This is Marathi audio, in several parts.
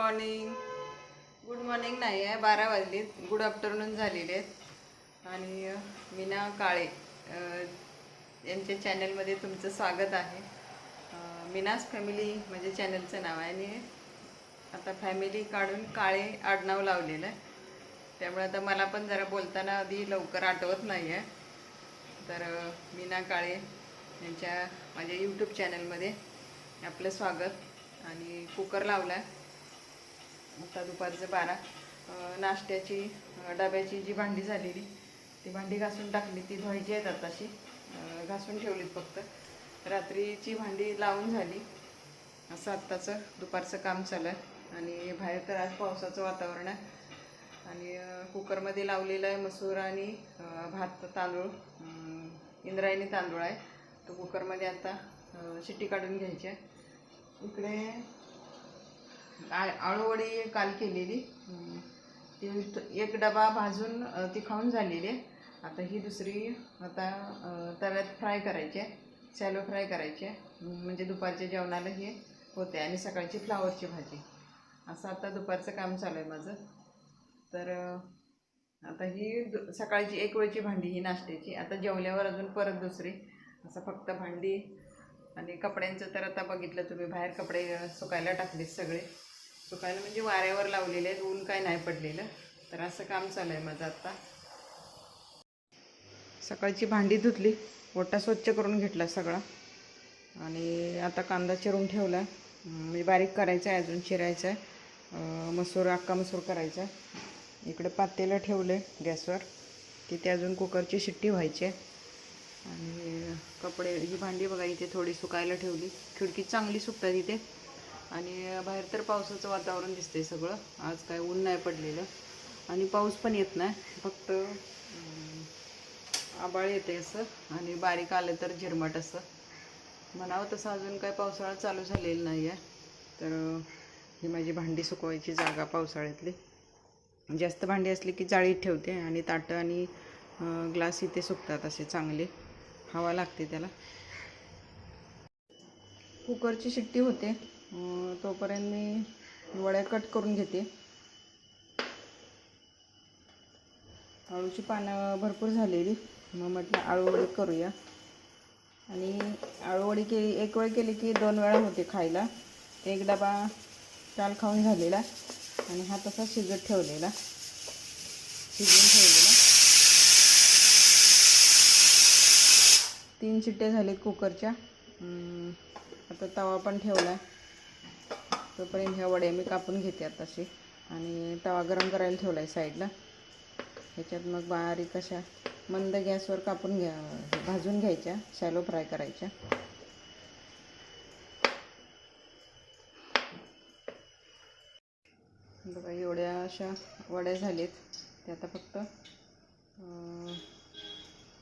मॉर्निंग गुड मॉर्निंग नाही आहे बारा वाजलीत. गुड आफ्टरनून झालेले आहेत. आणि मीना काळे यांच्या चॅनलमध्ये तुमचं स्वागत आहे. मीनास फॅमिली म्हणजे चॅनलचं नाव आहे. आणि आता फॅमिली काढून काळे आडनाव लावलेलं आहे. त्यामुळे आता मला पण जरा बोलताना आधी लवकर आठवत नाही आहे. तर मीना काळे यांच्या माझ्या यूट्यूब चॅनलमध्ये आपलं स्वागत. आणि कुकर लावला आहे आता दुपारचं बारा नाश्त्याची डब्याची जी भांडी झालेली ती भांडी घासून टाकली ती धुवायची आहेत आताशी. घासून ठेवलीत फक्त. रात्रीची भांडी लावून झाली. असं आत्ताचं दुपारचं काम चाललं आहे. आणि बाहेर तर आज पावसाचं वातावरण आहे. आणि कुकरमध्ये लावलेलं आहे मसूर आणि भात तांदूळ. इंद्रायणी तांदूळ आहे. तो कुकरमध्ये आता शिट्टी काढून घ्यायची आहे. इकडे आळूवडी काल केलेली. ती एक डबा भाजून ती खाऊन झालेली आहे. आता ही दुसरी आता तव्यात फ्राय करायची आहे. सॅलो फ्राय करायची आहे. म्हणजे दुपारच्या जेवणाला हे होते आणि सकाळची फ्लावरची भाजी. असं आता दुपारचं काम चालू आहे माझं. तर आता ही दु- सकाळची एक वेळची भांडी ही नाश्त्याची. आता जेवल्यावर अजून परत दुसरी. असं फक्त भांडी आणि कपड्यांचं तर आता बघितलं तुम्ही बाहेर कपडे सुकायला टाकलेत सगळे. सुकायला म्हणजे वाऱ्यावर लावलेले आहेत ऊन काय नाही पडलेलं. तर असं काम चालू आहे माझं आत्ता सकाळची भांडी धुतली ओटा स्वच्छ करून घेतला सगळा. आणि आता कांदा चिरून ठेवला म्हणजे बारीक करायचा आहे अजून चिरायचा आहे मसूर अक्का मसूर करायचा. आहे इकडे पातेलं ठेवलं आहे गॅसवर तिथे अजून कुकरची शिट्टी व्हायची आहे. आणि कपडे ही भांडी बघा इथे थोडी सुकायला ठेवली. खिडकी चांगली सुकतात इथे. आणि बाहेर तर पावसाचं वातावरण दिसतंय सगळं. आज काय ऊन नाही पडलेलं. आणि पाऊस पण येत नाही. फक्त आबाळ येते असं. आणि बारीक आलं तर झिरमट असं. म्हणावं तसं अजून काय पावसाळा चालू झालेला नाही आहे तर ही माझी भांडी सुकवायची जागा पावसाळ्यातली. जास्त भांडी असली की जाळीत ठेवते आणि ताटं आणि ग्लास इथे सुकतात असे चांगले. हवा लागते त्याला. कुकरची शिट्टी होते. तोपर्यंत मी वड्या कट करून घेते. आळूची पानं भरपूर झालेली. मग म्हटलं आळूवडी करूया. आणि आळूवडी केली एक वेळ केली की दोन वेळा होते खायला. एक डबा काल खाऊन झालेला आणि हा तसा शिजत ठेवलेला. शिजवून ठेवलेला. तीन शिट्ट्या झाले कुकरच्या. आता तवा पण ठेवला आहे तोपर्यंत ह्या वड्या मी कापून घेते आताशी. आणि तवा गरम करायला ठेवला आहे साईडला. ह्याच्यात मग बारीक अशा मंद गॅसवर कापून घ्या भाजून घ्यायच्या शॅलो फ्राय करायच्या. बघा एवढ्या अशा वड्या झालेत. त्या आता फक्त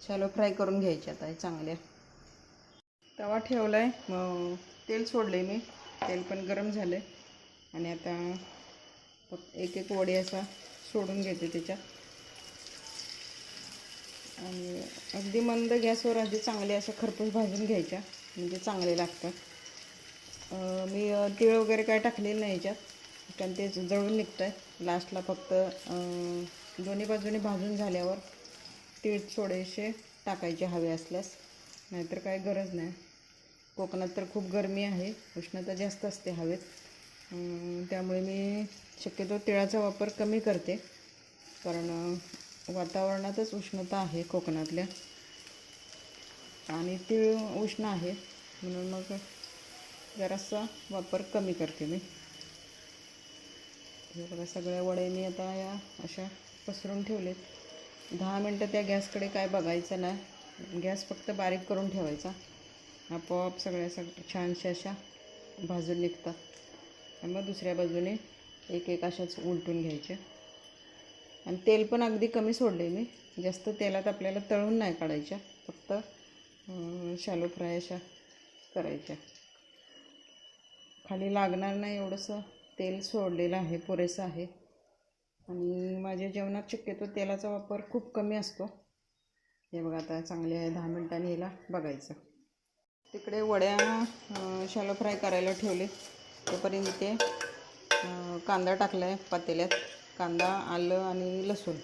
शॅलो फ्राय करून घ्यायच्या आता हे चांगल्या. तवा ठेवला आहे मग तेल सोडले मी. तेल पण गरम झालं आणि आता फक्त एक एक वडी असा सोडून घेते त्याच्यात. आणि अगदी मंद गॅसवर अगदी चांगले अशा खरपूस भाजून घ्यायच्या म्हणजे चांगले लागतात. मी तीळ वगैरे काय टाकलेलं नाही याच्यात. कारण ते जळून निघतं आहे लास्टला फक्त दोन्ही बाजूने भाजून झाल्यावर तीळ थोडेसे टाकायचे हवे असल्यास. नाहीतर काय गरज नाही. कोकणात तर खूप गरमी आहे उष्णता जास्त असते हवेत. त्यामुळे मी शक्यतो तिळाचा वापर कमी करते. कारण वातावरणातच उष्णता आहे कोकणातल्या. आणि तीळ उष्ण आहे म्हणून मग जरासा वापर कमी करते मी. बघा सगळ्या वड्या मी आता या अशा पसरून ठेवलेत. दहा मिनटं त्या गॅसकडे काय बघायचं नाही. गॅस फक्त बारीक करून ठेवायचा. आपोआप सगळ्या सग छानशा अशा भाजून निघतात. आणि मग दुसऱ्या बाजूने एक एक अशाच उलटून घ्यायच्या आणि तेल पण अगदी कमी सोडले मी. जास्त तेलात आपल्याला तळून नाही काढायच्या. फक्त शॅलो फ्राय अशा करायच्या. खाली लागणार नाही एवढंसं तेल सोडलेलं आहे पुरेसं आहे. आणि माझ्या जेवणात शक्यतो तेलाचा वापर खूप कमी असतो. हे बघा आता चांगले आहे दहा मिनिटांनी याला बघायचं. तिकडे वड्या शॅलो फ्राय करायला ठेवले. तोपर्यंत इथे कांदा टाकला आहे पातेल्यात. कांदा आलं आणि लसूण.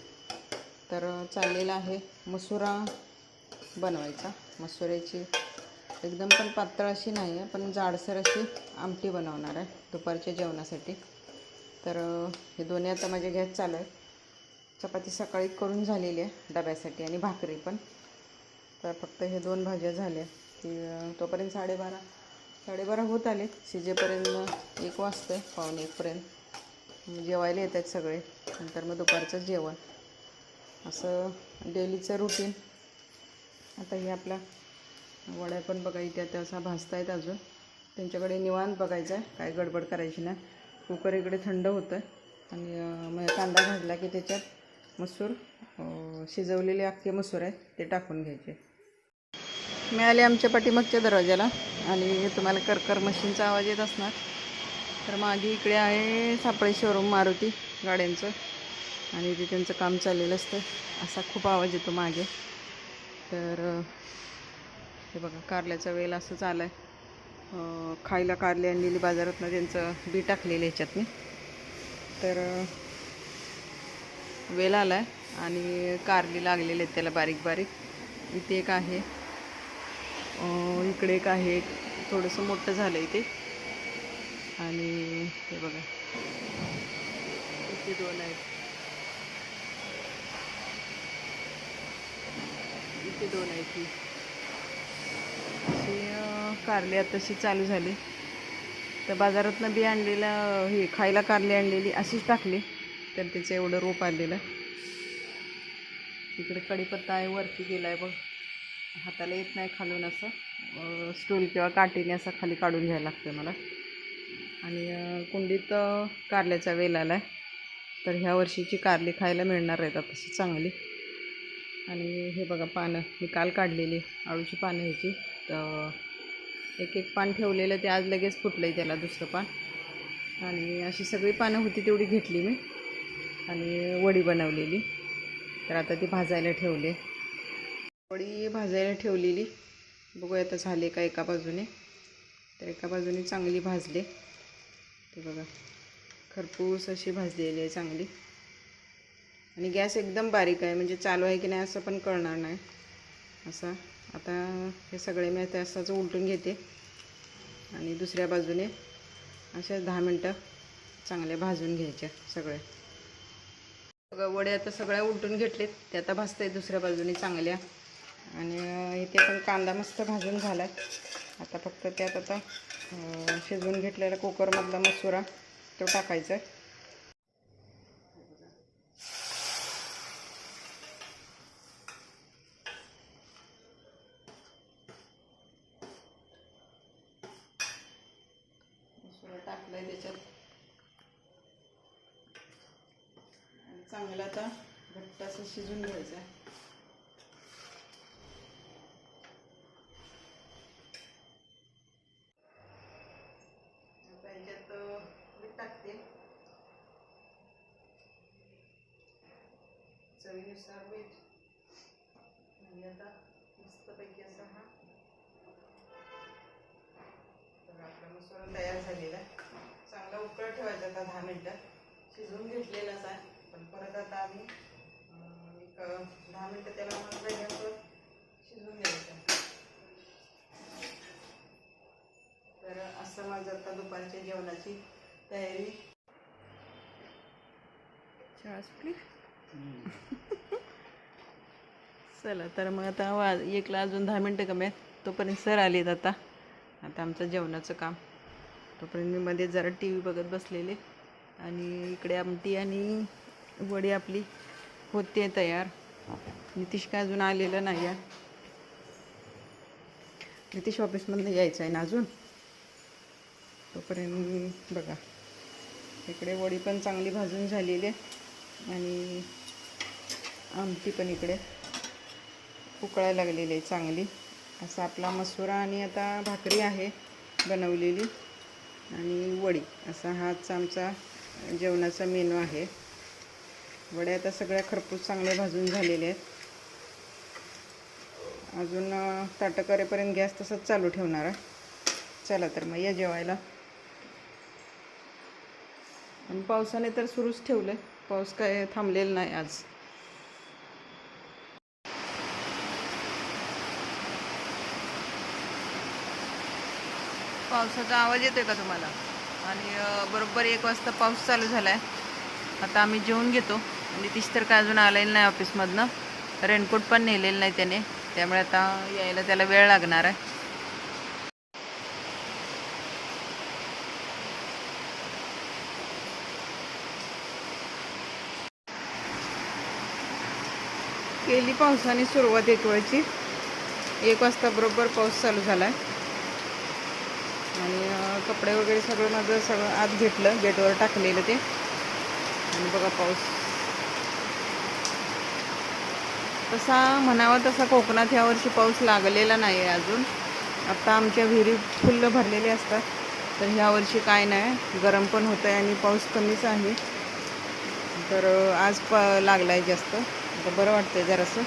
तर चाललेला आहे मसुरा बनवायचा. मसुऱ्याची एकदम पण पातळ अशी नाही आहे पण जाडसर अशी आमटी बनवणार आहे दुपारच्या जेवणासाठी. तर हे दोन्ही आता माझ्या गॅस चालू आहे चपाती सकाळी करून झालेली आहे डब्यासाठी आणि भाकरी पण. तर फक्त हे दोन भाज्या झाल्या. की तोपर्यंत साडेबारा साडेबारा होत आले. शिजेपर्यंत एक वाजतं पावणे एकपर्यंत जेवायला येत आहेत सगळे. नंतर मग दुपारचं जेवण. असं डेलीचं रुटीन आता हे आपला वड्या पण बघा इथे आता असा भाजतायत अजून. त्यांच्याकडे निवांत बघायचं आहे. काय गडबड करायची नाही कुकर इकडे थंड होतं आणि मग कांदा भाजला की त्याच्यात मसूर शिजवलेले अख्खे मसूर आहेत ते टाकून घ्यायचे. मिळाले आमच्या पाठीमागच्या दरवाजाला आणि तुम्हाला करकर मशीनचा आवाज येत असणार. तर मागे इकडे आहे सापळे शोरूम मारुती गाड्यांचं. आणि ते त्यांचं काम चाललेलं असतं. असा खूप आवाज येतो मागे. तर हे बघा कारल्याचा वेल असंच आला आहे खायला कारले आणलेली बाजारातनं त्यांचं बी टाकलेलं ह्याच्यातनी. तर वेल आला आहे आणि कारली लागलेले आहेत त्याला बारीक बारीक. इथे एक आहे. इकडे एक आहे थोडंसं मोठं झालं आहे ते आणि हे बघा. इथे दोन आहेत. इथे दोन आहेत ही. अशी कारले आताशी चालू झाली. तर बाजारातनं बी आणलेला हे खायला कारली आणलेली अशीच टाकली. तर त्याचं एवढं रोप आलेलं. इकडे कढीपत्ता आहे वरती गेला आहे बघ. हाताला येत नाही खालून असं. स्टूल किंवा काठीने असं खाली काढून घ्यायला लागतं मला. आणि कुंडीत कारल्याचा वेल आला आहे तर ह्या वर्षीची कारली खायला मिळणार आहेत आता तशी चांगली. आणि हे बघा पानं. मी काल काढलेली आळूची पानं ह्याची. तर एक एक पान ठेवलेलं ते आज लगेच फुटलं आहे त्याला दुसरं पान. आणि अशी सगळी पानं होती तेवढी घेतली मी. आणि वडी बनवलेली. तर आता ती भाजायला ठेवले. वडी भाजायला ठेवलेली. बघूया आता झाले का एका बाजूने. तर एका बाजूने चांगली भाजले. ते बघा खरपूस अशी भाजलेली आहे चांगली. आणि गॅस एकदम बारीक आहे म्हणजे चालू आहे की नाही असं पण कळणार नाही. असं आता हे सगळे मी आता असंच उलटून घेते. आणि दुसऱ्या बाजूने अशा दहा मिनटं चांगल्या भाजून घ्यायच्या सगळ्या. बघा वड्या आता सगळ्या उलटून घेतलेत. ते आता भाजतायत दुसऱ्या बाजूने चांगल्या. आणि इथे पण कांदा मस्त भाजून झाला आता फक्त त्यात आता शिजवून घेतलेला कुकरमधला मसुरा तो टाकायचा. आहे टाकलाय त्याच्यात. चांगला आता घट्ट असं शिजून घ्यायचं आहे आता ह्याच्यात अं, मीठ टाकते चवीनुसार मीठ आणि आता मस्तपैकी असा हा तर आपला मसुरा तयार झालेला चांगला उकळ ठेवायचा आता दहा मिनटं शिजवून घेतलेलाच आहे पण परत आता आम्ही एक दहा मिनटं त्याला मंद गॅसवर शिजवून घ्यायचं तर असं माझं आता दुपारच्या जेवणाची तयारी शाळा सुटली चला तर मग आता वा एकला अजून दहा मिनटं कमी आहेत. तोपर्यंत सर आलेत आता. आता आमचं जेवणाचं काम. तोपर्यंत मी मध्ये जरा टी व्ही बघत बसलेले. आणि इकडे आमटी आणि वडी आपली होते तयार. नितीश काय अजून आलेलं नाही आहे. नितीश ऑफिसमधनं यायचं आहे ना अजून? तोपर्यंत बघा. इकडे वडी पण चांगली भाजून झालेली आहे. आणि आमटी पण इकडे उकळायला लागलेली आहे चांगली. असा आपला मसुरा आणि आता भाकरी आहे बनवलेली. आणि वडी असा हाच आमचा जेवणाचा मेनू आहे. वड्या आता सगळ्या खरपूस चांगल्या भाजून झालेले आहेत. अजून ताटकरेपर्यंत ताटं करेपर्यंत गॅस तसंच चालू ठेवणार आहे. चला तर मग या जेवायला. आणि पावसाने तर सुरूच ठेवलं आहे पाऊस काय थांबलेला नाही आज. पावसाचा आवाज येतोय का तुम्हाला? आणि बरोबर एक वाजता पाऊस चालू झाला आहे आता आम्ही जेवून घेतो. आणि तीच तर काय अजून आलेलं नाही ऑफिसमधनं. रेनकोट पण नेलेलं नाही त्याने. त्यामुळे आता यायला त्याला वेळ लागणार आहे. केली पावसाने सुरुवात एक वेळची. एक वाजता बरोबर पाऊस चालू झाला आहे आणि कपडे वगैरे सगळं माझं सगळं आत घेतलं गेटवर टाकलेलं ते. आणि बघा पाऊस. तसा म्हणावा तसा कोकणात यावर्षी पाऊस लागलेला नाही आहे अजून. आत्ता आमच्या विहिरी फुल्ल भरलेले असतात. तर ह्यावर्षी काय नाही गरम पण होतं आहे आणि पाऊस कमीच आहे. तर आज प लागला आहे जास्त. आता बरं वाटतंय जरासं.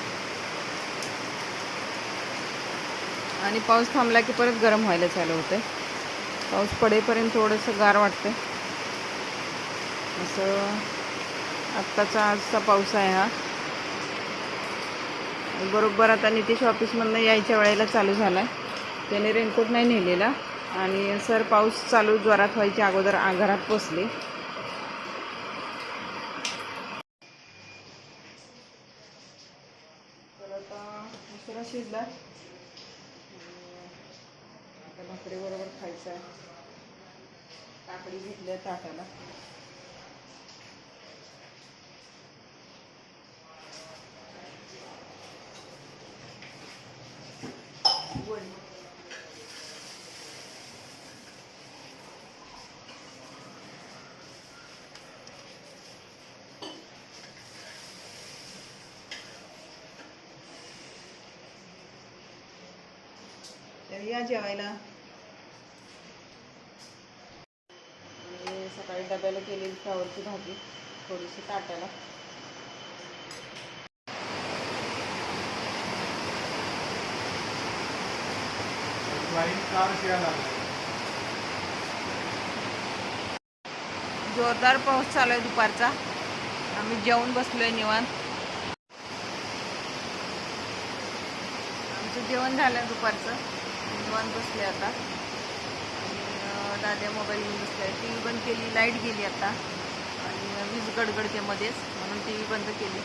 आणि पाऊस थांबला की परत गरम व्हायला चालू होतं पाऊस पडेपर्यंत थोडंसं गार वाटतं असं आत्ताचा आजचा पाऊस आहे हा. बरोबर आता नितीश ऑफिसमधनं यायच्या वेळेला चालू झाला आहे त्याने रेनकोट नाही नेलेला आणि सर पाऊस चालू जोरात व्हायच्या अगोदर आ- घरात पोचले तर आता दुसरा शिजला आता भाकरी बरोबर खायचं आहे काकडी घेतल्या ताटाला वडी. तर या जेवायला आणि सकाळी डब्याला केलेली फ्लावरची भाजी थोडीशी ताटाला. जोरदार पाऊस चालू आहे दुपारचा. आम्ही जेवून बसलोय निवांत. आमचं जेवण झालं दुपारचं. निवांत बसले आता. आता त्या मोबाईल घेऊन आहे टी व्ही बंद केली लाइट गेली आता. आणि वीज गडगडतेमध्येच. म्हणून टी व्ही बंद केली.